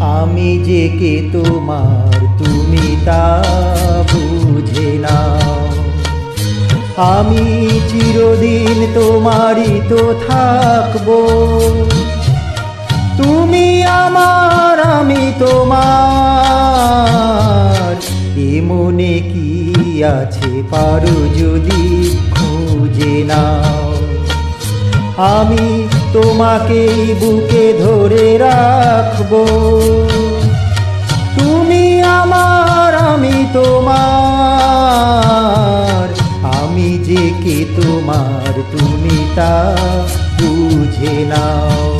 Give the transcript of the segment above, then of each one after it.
কে তোমার তুমি তা বুঝে নাও। আমি চিরদিন তোমারই তো থাকব। তুমি আমার, আমি তোমার। এ মনে কি আছে পারো যদি খুঁজে নাও। আমি তোমাকেই বুকে ধরে রাখব। তুমি আমার, আমি তোমার। আমি যে কে তোমার, তুমি তা বুঝে নাও।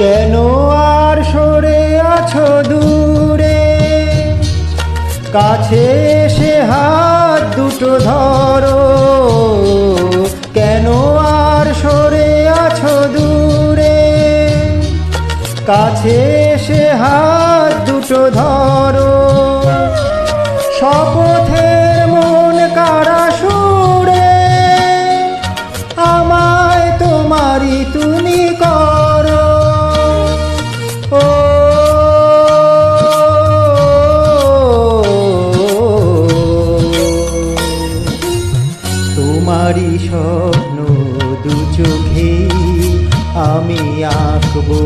কেন আর সরে আছো দূরে? কাছে এসে হাত দুটো ধরো। কেন আর সরে আছো দূরে? কাছে এসে হাত দুটো ধরো। শপথের মন কারা আঁকবো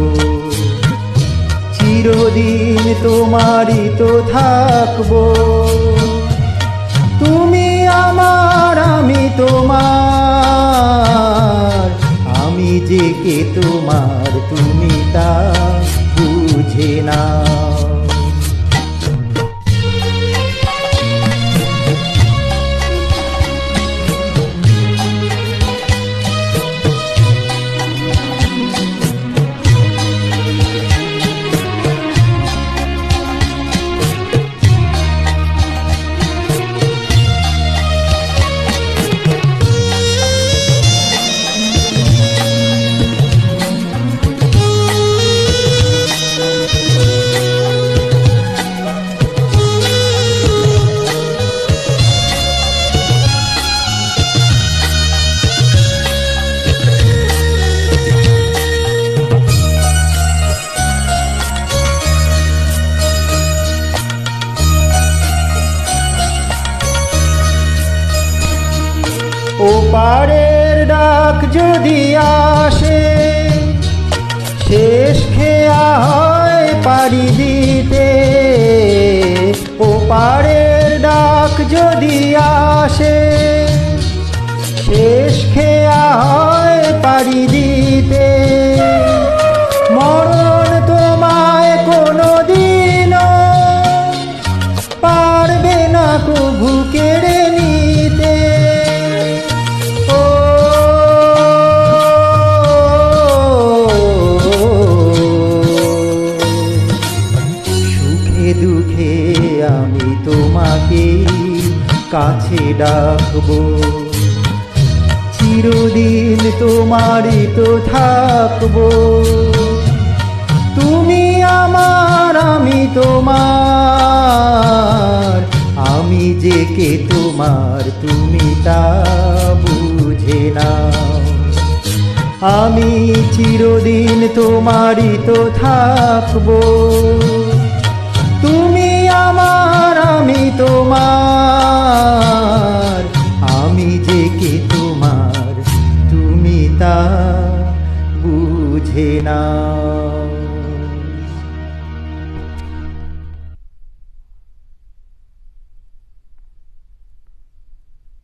চিরদিন তোমারই তো থাকব। তুমি আমার আমি তোমার। আমি যে কে তোমার তুমি ও পারের ডাক যদি আসে, শেষ খেয়া হয় পারি দিতে। ও পারের ডাক যদি আসে, শেষ খেয়া হয় পারি দুঃখে আমি তোমাকে কাছে ডাকবো। চিরদিন তোমারই তো থাকব। তুমি আমার, আমি তোমার। আমি যে কে তোমার, তুমি তা বুঝে না আমি চিরদিন তোমারই তো থাকব। তোমার আমি যে কে তোমার তুমি তা বুঝে নাও।